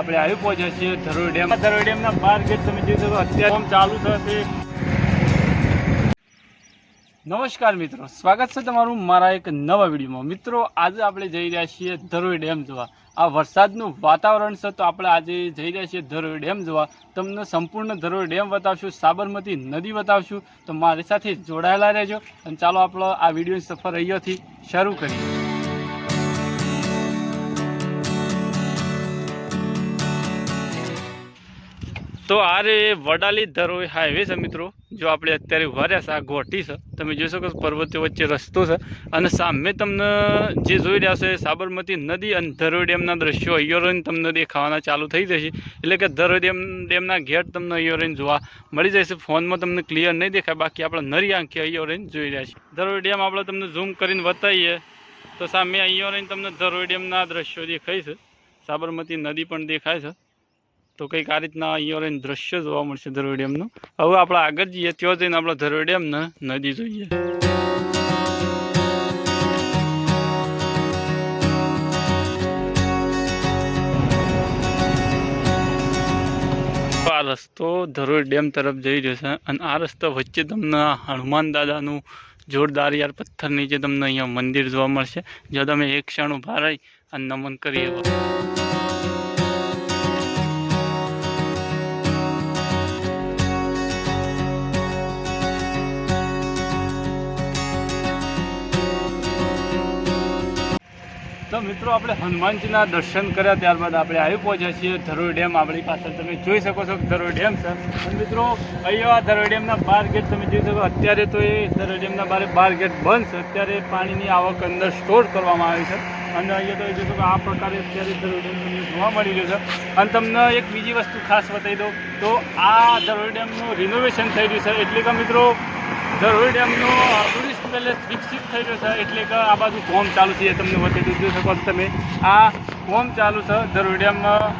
આપણે આવી પહોંચ્યા છીએ ધરોઈ ડેમ. ધરોઈ ડેમના બાર ગેટ તમે જોઈ શકો અત્યારે ચાલુ થશે. નમસ્કાર મિત્રો સ્વાગત છે તમારું મારા એક નવા વિડીયોમાં. મિત્રો આજે આપણે જઈ રહ્યા છીએ ધરોઈ ડેમ જોવા. આ વરસાદનું વાતાવરણ છે તો આપણે આજે જઈ રહ્યા છીએ ધરોઈ ડેમ જોવા. તમને સંપૂર્ણ ધરોઈ ડેમ બતાવશું સાબરમતી નદી બતાવશું. તો મારી સાથે જોડાયેલા રહેજો. અને ચાલો આપણો આ વિડીયોની સફર અહીંયાથી શરૂ કરીએ. તો આ રે વડાલી ધરોઈ હાઈવે છે મિત્રો. જો આપણે અત્યારે ઊભા રહ્યા છે, આ ઘોટી છે. તમે જોઈ શકો પર્વતીઓ પર્વતો વચ્ચે રસ્તો છે. અને સામે તમને જે જોઈ રહ્યા છે સાબરમતી નદી અને ધરોઈ ડેમના દ્રશ્યો. અહીંયા રહીને તમને દેખાવાના ચાલુ થઈ જશે. એટલે કે ધરોઈ ડેમ, ડેમના ગેટ તમને અહીંયા રહીને જોવા મળી જશે. ફોનમાં તમને ક્લિયર નહીં દેખાય. બાકી આપણે નરી આંખે અહીંયા રહીને જોઈ રહ્યા છીએ ધરોઈ ડેમ આપણે તમને ઝૂમ કરીને બતાવીએ. તો સામે અહીંયા રહીને તમને ધરોઈ ડેમના દ્રશ્યો દેખાય છે. સાબરમતી નદી પણ દેખાય છે. તો કંઈક આ રીતના અહીંયા દ્રશ્ય જોવા મળશે ધરોઈ હવે આપણે આગળ જઈએ, ત્યાં જઈને આપણે ધરોઈ ડેમને નદી જોઈએ. આ રસ્તો ધરોઈ ડેમ તરફ જઈ રહ્યો છે અને આ રસ્તા વચ્ચે તમને હનુમાન દાદાનું જોરદાર યાર પથ્થર નીચે તમને અહીંયા મંદિર જોવા મળશે. જો તમે એક ક્ષણ ઊભા રહી અને નમન કરી મિત્રો, આપણે હનુમાનજીના દર્શન કર્યા, ત્યારબાદ આપણે આવી પહોંચ્યા છીએ ધરોઈ ડેમ. આપણી પાછળ તમે જોઈ શકો છો કે ધરોઈ ડેમ છે. અને મિત્રો અહીંયા ધરોઈ ડેમના બાર ગેટ તમે જોઈ શકો અત્યારે તો એ ધરોઈ ડેમના બારે બાર ગેટ બંધ છે. અત્યારે પાણીની આવક અંદર સ્ટોર કરવામાં આવી છે. અને અહીંયા તો જોઈ શકો આ પ્રકારે અત્યારે ધરોઈ ડેમ જોવા મળી રહ્યો છે. અને તમને એક બીજી વસ્તુ ખાસ બતાવી દઉં. તો આ ધરોઈ ડેમનું રિનોવેશન થઈ રહ્યું છે. એટલે કે મિત્રો ધરોઈ ડેમનો ટુરિસ્ટ પેલેસ વિકસિત થઈ રહ્યો છે, એટલે કે આ બાજુ કોમ ચાલુ છે તમને વચ્ચે જોઈ શકો છો તમે. આ કોમ ચાલુ છે જરૂર ડેમમાં.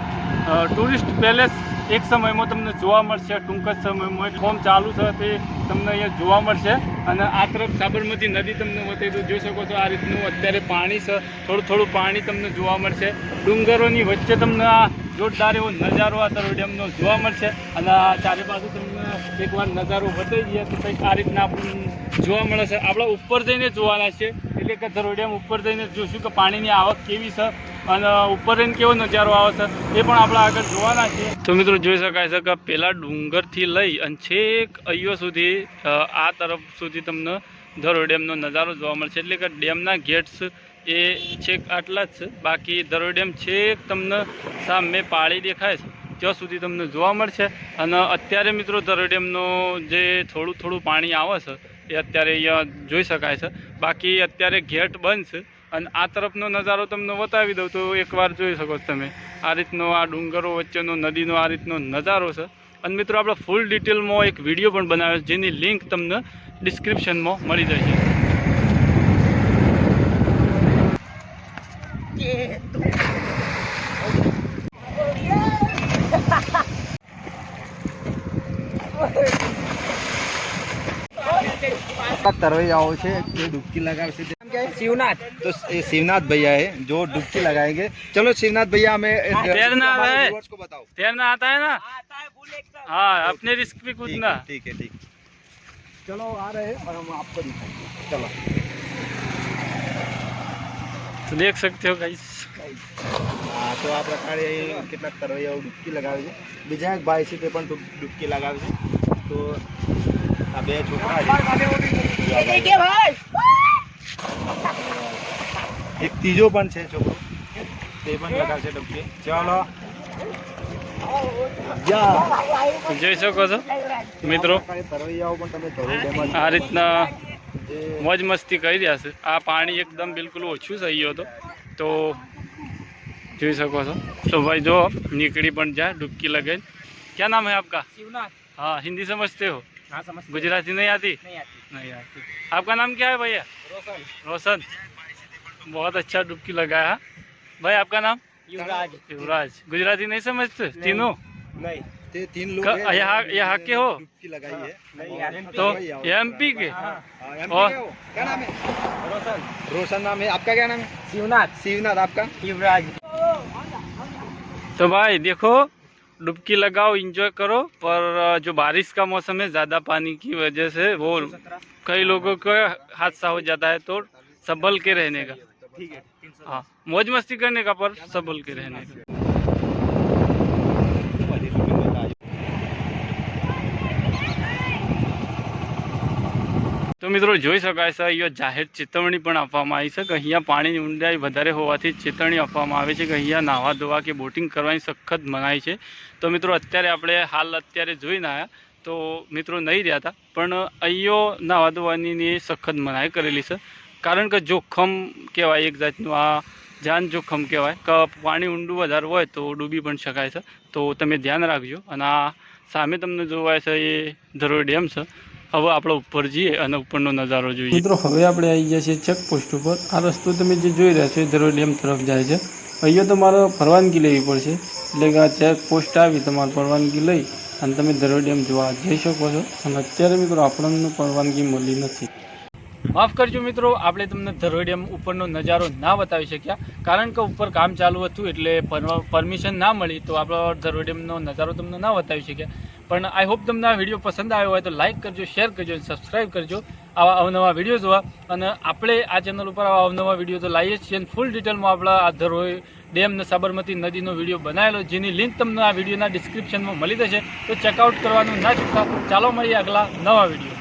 ટુરિસ્ટ પેલેસ એક સમયમાં તમને જોવા મળશે, ટૂંક જ સમયમાં ફોર્મ ચાલુ છે તે તમને અહીંયા જોવા મળશે. અને આ તરફ સાબરમતી નદી તમને વધે જોઈ શકો છો આ રીતનું અત્યારે પાણી છે. થોડું થોડું પાણી તમને જોવા મળશે. ડુંગરોની વચ્ચે તમને આ જોરદાર એવો નજારો આ તરફ ડેમનો જોવા મળશે. અને આ ચારે બાજુ તમને એકવાર નજારો બતાવી દઈએ તો કંઈક આ રીતના આપણને જોવા મળે છે. આપણે ઉપર જઈને જોવાના છે. એટલે કે ધરોડિયામાં ઉપર જઈને જોઈશું કે પાણીની આવક કેવી છે. અને ઉપર જઈને કેવો નજારો આવે છે. એ પણ આપણે આગળ જોવાના છે. તો મિત્રો જોઈ શકાય છે કે પેલા ડુંગરથી લઈ અને છેક અહીંયો સુધી આ તરફ સુધી તમને ધરોઈ ડેમનો નજારો જોવા મળશે. એટલે કે ડેમના ગેટ્સ એ છેક આટલા જ છે. બાકી ધરોઈ ડેમ છેક તમને સામે પાળી દેખાય છે. ત્યાં સુધી તમને જોવા મળશે. અને અત્યારે મિત્રો ધરોઈ ડેમનો જે થોડું થોડું પાણી આવે છે, એ અત્યારે અહીંયા જોઈ શકાય છે. બાકી અત્યારે ગેટ બંધ છે. અને આ તરફનો નજારો તમને બતાવી દઉં તો એકવાર જોઈ શકો છો તમે. આ રીતનો આ ડુંગરો વચ્ચેનો, નદીનો આ રીતનો નજારો છે. અને મિત્રો આપણે ફૂલ ડિટેલમાં એક વીડિયો પણ બનાવ્યો છે, જેની લિંક તમને ડિસ્ક્રિપ્શનમાં મળી જશે. તરવૈયાઓ છે તે ડૂબકી લગાવશે शिवनाथ। तो शिवनाथ भैया है जो डुबकी लगाएँगे। चलो शिवनाथ भैया हमें हाँ, तैरना है तैरना आता है ना? हाँ अपने रिस्क पे कूदना ठीक है ठीक चलो आ रहे हैं और हम आपको चलो। तो देख सकते हो गाइस हाँ, तो आप रखा रहे कितना कर रही हो डुबकी लगावे विजय बाई से पेपर डुबकी लगावे तो अबे छोटा भाई। ત્રીજો પણ છે છોકરો તે પણ લગાવશે ડૂબકી ચાલો જા જોઈ શકો છો મિત્રો આ પ્રકારે તરવૈયાઓ પણ તમે ધરોઈ ડેમમાં આ રીતના જે મોજ મસ્તી કરી રહ્યા છે આ પાણી એકદમ બિલકુલ ઓછું થઈ ગયું હતું તો જોઈ શકો છો તો ભાઈ જો નીકળી પણ જાય डुबकी लगे क्या नाम है आपका शिवनाथ हाँ हिंदी समझते हो हाँ समझते गुजराती नहीं आती नहीं आती नहीं आती आपका नाम क्या है भैया रोशन रोशन बहुत अच्छा डुबकी लगाया। भाई आपका नाम? युवराज। युवराज। गुजराती नहीं समझते? तीनों? नहीं। तीन लोग हैं यहाँ- यहाँ के हो? डुबकी लगाई है। MP तो के हो। एमपी के? हाँ हाँ, MP और- क्या नाम है? रोशन। रोशन नाम है। आपका क्या नाम है? शिवनाथ। शिवनाथ आपका? युवराज। तो भाई देखो डुबकी लगाओ एंजॉय करो पर जो बारिश का मौसम है ज़्यादा पानी की वजह से वो कई लोगों का हादसा हो जाता है तो संभल के रहने का। ठीक है हाँ मौज मस्ती करने का पर संभल के रहने का તો મિત્રો જોઈ શકાય છે અહીંયા જાહેર ચેતવણી પણ આપવામાં આવી છે કે અહીંયા પાણીની ઊંડાઈ વધારે હોવાથી ચેતવણી આપવામાં આવે છે કે અહીંયા નાહવા ધોવા કે બોટિંગ કરવાની સખત મનાઈ છે તો મિત્રો અત્યારે આપણે હાલ અત્યારે જોઈને આવ્યા તો મિત્રો નહીં રહ્યા હતા પણ અહીંયો નાહવા ધોવાની ની સખત મનાઈ કરેલી છે કારણ કે જોખમ કહેવાય એક જાતનું, આ જાન જોખમ કહેવાય. કે પાણી, ઊંડું વધારે હોય તો ડૂબી પણ શકાય છે. તો તમે ધ્યાન રાખજો. અને આ સામે તમને જોવાય છે એ ધરોઈ ડેમ છે. હવે આપણે ઉપર જઈએ અને ઉપરનો નજારો જોઈએ. મિત્રો, હવે આપણે આવી ગયા છીએ ચેકપોસ્ટ ઉપર. આ રસ્તો તમે જે જોઈ રહ્યા છો એ ધરોઈ ડેમ તરફ જાય છે. અહીંયા તમારે પરવાનગી લેવી પડશે. એટલે કે આ ચેકપોસ્ટ આવી તમારે પરવાનગી લઈ અને તમે ધરોઈ ડેમ જોવા જઈ શકો છો. અને અત્યારે મિત્રો, આપણને પરવાનગી મળી નથી. માફ કરજો મિત્રો, આપણે તમને ધરોઈ ઉપરનો નજારો ના બતાવી શક્યા. કારણ કે ઉપર કામ ચાલુ હતું એટલે પરમિશન ના મળી, તો આપણો ધરોઈ નજારો તમને ના બતાવી શક્યા. પણ આઈ હોપ તમને આ વીડિયો પસંદ આવ્યો હોય તો લાઇક કરજો શેર કરજો અને સબસ્ક્રાઈબ કરજો. આવા અવનવા વીડિયો જોવા. અને આપણે આ ચેનલ ઉપર આવા અવનવા વીડિયો તો લાવીએ છીએ અને ફૂલ ડિટેલમાં આપણા આ ધરોઈ ડેમ ને સાબરમતી નદીનો વીડિયો બનાવેલો, જેની લિંક તમને આ વિડીયોના ડિસ્ક્રિપ્શનમાં મળી જશે. તો ચેકઆઉટ કરવાનું ના ચૂકતા. ચાલો મળીએ આગલા નવા વીડિયો.